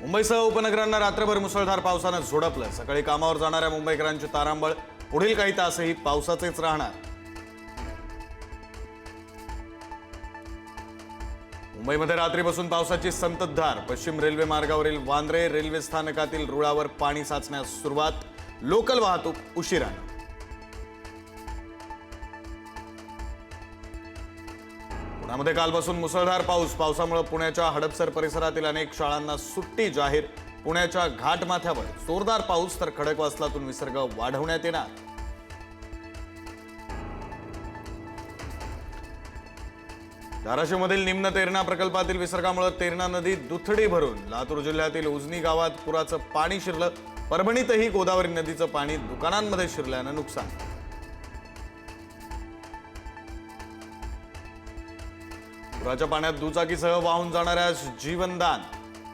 मुंबईसह उपनगरांना रात्रभर मुसळधार पावसानं झोडपलं. सकाळी कामावर जाणाऱ्या मुंबईकरांची तारांबळ. पुढील काही तासही पावसाचेच राहणार. मुंबईमध्ये रात्रीपासून पावसाची संततधार. पश्चिम रेल्वे मार्गावरील वांद्रे रेल्वे स्थानकातील रुळावर पाणी साचण्यास सुरुवात. लोकल वाहतूक उशिरानं. पुण्यामध्ये कालपासून मुसळधार पाऊस. पावसामुळे पुण्याच्या हडपसर परिसरातील अनेक शाळांना सुट्टी जाहीर. पुण्याच्या घाटमाथ्यावर जोरदार पाऊस तर खडकवासलातून विसर्ग वाढवण्यात येणार. धाराशिवमधील निम्न तेरणा प्रकल्पातील विसर्गामुळे तेरणा नदी दुथडी भरून लातूर जिल्ह्यातील उजनी गावात पुराचं पाणी शिरलं. परभणीतही गोदावरी नदीचं पाणी दुकानांमध्ये शिरल्यानं नुकसान पुराच्या पाण्यात दुचाकीसह वाहून जाणाऱ्या जीवनदान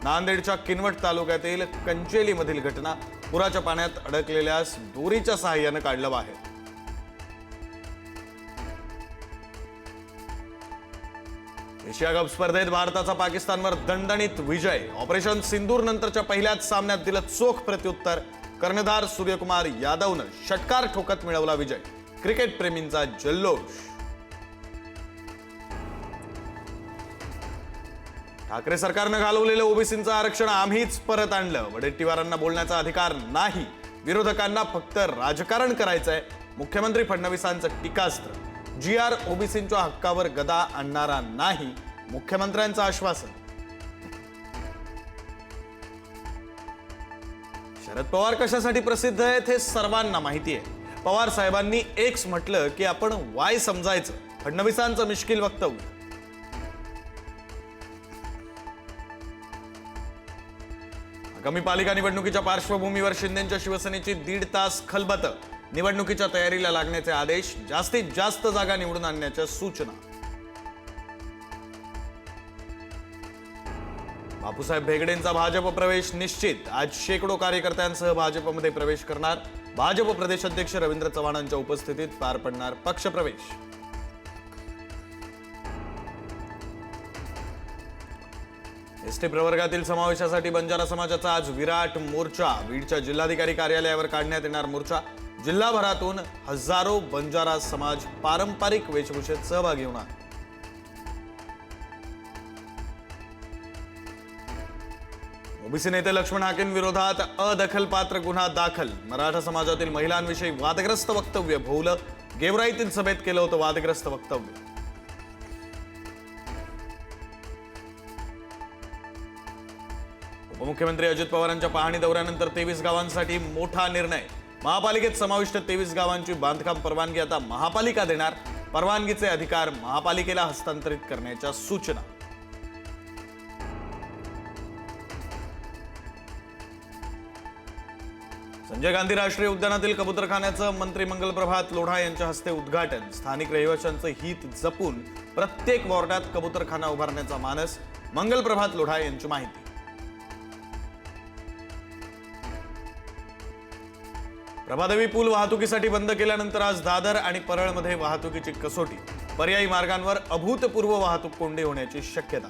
नांदेडच्या किनवट तालुक्यातील कंचेलीमधील घटना पुराच्या पाण्यात अडकलेल्यास दोरीच्या सहाय्यानं काढलं बाहेर. एशिया कप स्पर्धेत भारताचा पाकिस्तानवर दणदणीत विजय. ऑपरेशन सिंदूर नंतरच्या पहिल्याच सामन्यात दिलं चोख प्रत्युत्तर. कर्णधार सूर्यकुमार यादवनं षटकार ठोकत मिळवला विजय. क्रिकेट प्रेमींचा जल्लोष. ठाकरे सरकारनं घालवलेलं ओबीसींचं आरक्षण आम्हीच परत आणलं. वडेट्टीवारांना बोलण्याचा अधिकार नाही. विरोधकांना फक्त राजकारण करायचंय. मुख्यमंत्री फडणवीसांचं टीकास्त्र. जी आर ओबीसींच्या हक्कावर गदा आणणारा नाही मुख्यमंत्र्यांचं आश्वासन. शरद पवार कशासाठी प्रसिद्ध आहेत हे सर्वांना माहिती आहे. पवार साहेबांनी एक्स म्हटलं की आपण वाय समजायचं. फडणवीसांचं मिश्किल वक्तव्य. आगामी पालिका निवडणुकीच्या पार्श्वभूमीवर शिंदेच्या शिवसेनेची दीड तास खलबत. निवडणुकीच्या तयारीला लागण्याचे आदेश जास्तीत जास्त जागा निवडून आणण्याच्या सूचना. बापूसाहेब भेगडेंचा भाजप प्रवेश निश्चित. आज शेकडो कार्यकर्त्यांसह भाजपमध्ये प्रवेश करणार. भाजप प्रदेशाध्यक्ष रवींद्र चव्हाणांच्या उपस्थितीत पार पडणार पक्षप्रवेश एसटी प्रवर्गातील समावेशासाठी बंजारा समाजाचा आज विराट मोर्चा. बीडच्या जिल्हाधिकारी कार्यालयावर काढण्यात येणार मोर्चा. जिल्हाभरातून हजारो बंजारा समाज पारंपरिक वेशभूषेत सहभागी होणार. ओबीसी नेते लक्ष्मण हाकेंविरोधात अदखलपात्र गुन्हा दाखल. मराठा समाजातील महिलांविषयी वादग्रस्त वक्तव्य भोवलं. गेवराईतील सभेत केलं होतं वादग्रस्त वक्तव्य. उपमुख्यमंत्री अजित पवारांच्या पाहणी दौऱ्यानंतर तेवीस गावांसाठी मोठा निर्णय. महापालिकेत समाविष्ट तेवीस गावांची बांधकाम परवानगी आता महापालिका देणार. परवानगीचे अधिकार महापालिकेला हस्तांतरित करण्याच्या सूचना. संजय गांधी राष्ट्रीय उद्यानातील कबूतरखान्याचं मंत्री मंगल प्रभात लोढा यांच्या हस्ते उद्घाटन. स्थानिक रहिवाशांचं हित जपून प्रत्येक वॉर्डात कबुतरखाना उभारण्याचा मानस मंगल प्रभात लोढा यांची माहिती. प्रभादेवी पूल वाहतुकीसाठी बंद केल्यानंतर आज दादर आणि परळमध्ये वाहतुकीची कसोटी. पर्यायी मार्गांवर अभूतपूर्व वाहतूक कोंडी होण्याची शक्यता.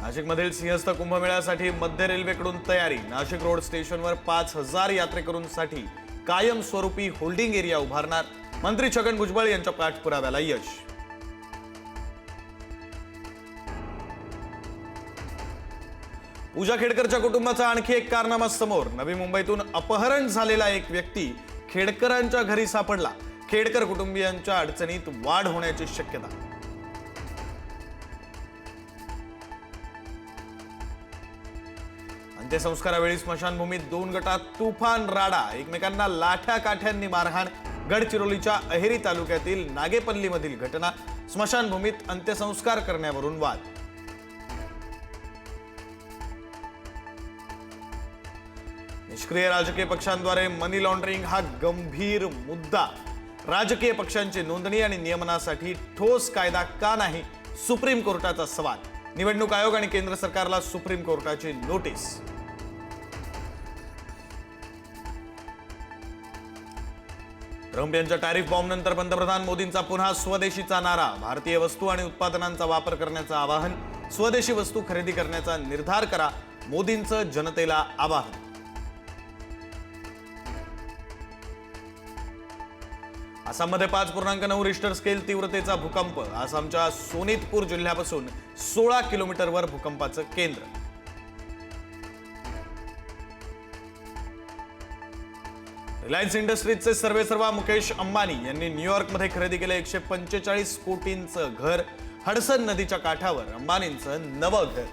नाशिकमधील सिंहस्थ कुंभमेळ्यासाठी मध्य रेल्वेकडून तयारी. नाशिक रोड स्टेशनवर पाच हजार यात्रेकरूंसाठी कायमस्वरूपी होल्डिंग एरिया उभारणार. मंत्री छगन भुजबळ यांच्या पाठपुराव्याला यश. पूजा खेडकरच्या कुटुंबाचा आणखी एक कारनामा समोर. नवी मुंबईतून अपहरण झालेला एक व्यक्ती खेडकरांच्या घरी सापडला. खेडकर कुटुंबियांच्या अडचणीत वाढ होण्याची शक्यता. अंत्यसंस्कारावेळी स्मशानभूमीत दोन गटात तुफान राडा. एकमेकांना लाठ्या काठ्यांनी मारहाण. गडचिरोलीच्या अहेरी तालुक्यातील नागेपल्लीमधील घटना. स्मशानभूमीत अंत्यसंस्कार करण्यावरून वाद. निष्क्रिय राजकीय पक्षांद्वारे मनी लॉन्ड्रिंग हा गंभीर मुद्दा. राजकीय पक्षांची नोंदणी आणि नियमनासाठी ठोस कायदा का नाही? सुप्रीम कोर्टाचा सवाल. निवडणूक आयोग आणि केंद्र सरकारला सुप्रीम कोर्टाची नोटीस. ट्रम्प यांच्या टॅरिफ बॉम्बनंतर पंतप्रधान मोदींचा पुन्हा स्वदेशीचा नारा. भारतीय वस्तू आणि उत्पादनांचा वापर करण्याचं आवाहन. स्वदेशी वस्तू खरेदी करण्याचा निर्धार करा. मोदींचं जनतेला आवाहन. आसाममध्ये पाच पूर्णांक नऊ रिश्टर स्केल तीव्रतेचा भूकंप. आसामच्या सोनितपूर जिल्ह्यापासून सोळा किलोमीटरवर भूकंपाचं केंद्र. रिलायन्स इंडस्ट्रीजचे सर्वेसर्वा मुकेश अंबानी यांनी न्यूयॉर्कमध्ये खरेदी केलं एकशे पंचेचाळीस कोटींचं घर हडसन नदीच्या काठावर. अंबानींचं नवं घर.